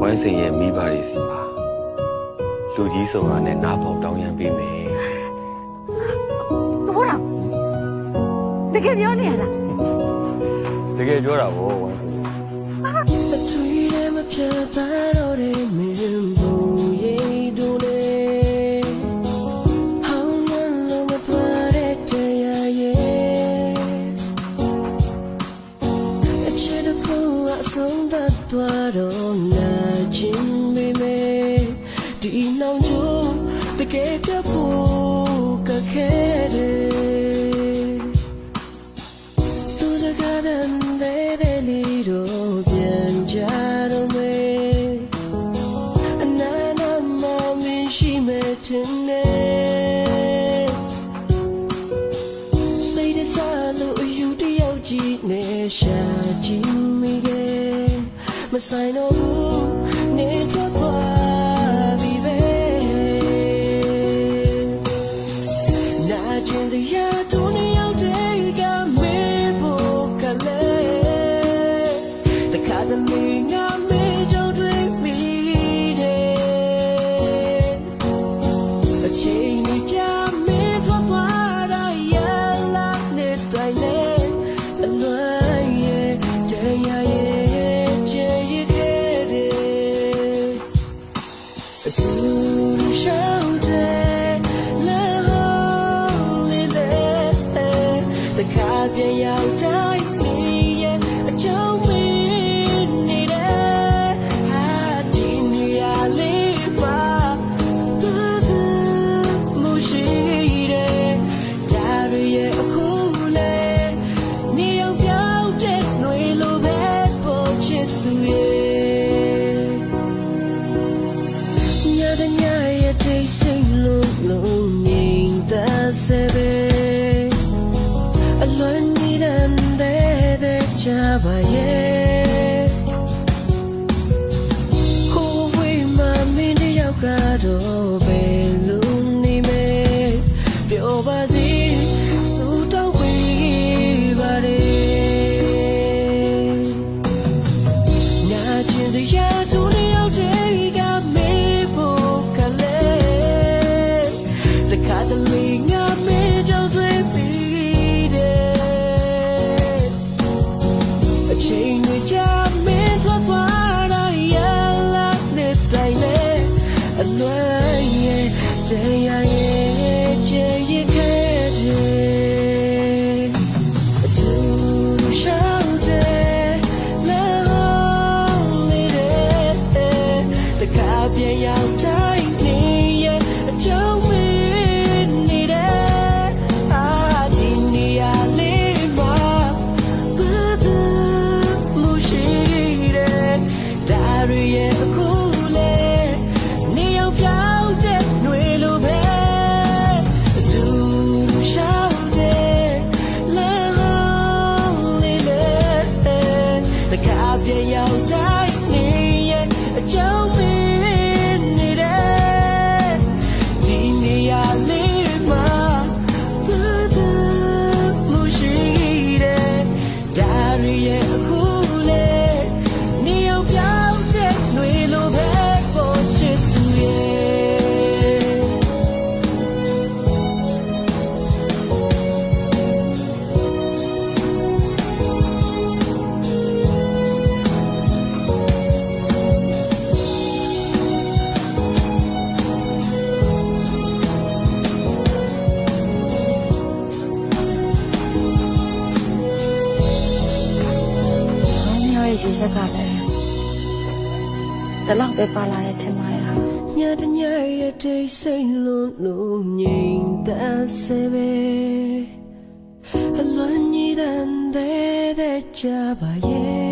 ဝိုင်းစင်ရဲ့မိဘတွေစီမှာလူကြီးဆောင်ရနဲ့နားပေါက်တောင်းရန်ပေးမယ်သဘောတော်တကယ်ပြောနေရလားတကယ်ပြောတာဗောဝိုင်းစင် ဒီနောင်ချိုးတကယ်ပြဖို့ကခဲတယ်သူတကားတဲ့တဲ့လီတို့ပြန်ကြတော့မေအနာနာမောင်မရှိမဲ့တင်နေစိတ်တစားလို့အယူတယောက်ကြည့်နေရှာကြည့်မိခဲ့မဆိုင်တော့ 情。 ချိန်တွေကြာ ရဲ့ရေဆက်ကလည်းတလောက်ပဲပါလာတယ်ထင်ပါရဲ့ညတညရဲ့တိတ်ဆိတ်လုံးလုံးငြိမ်သက်စေပဲအလွန်ကြီးတဲ့တဲ့ကြပါရဲ့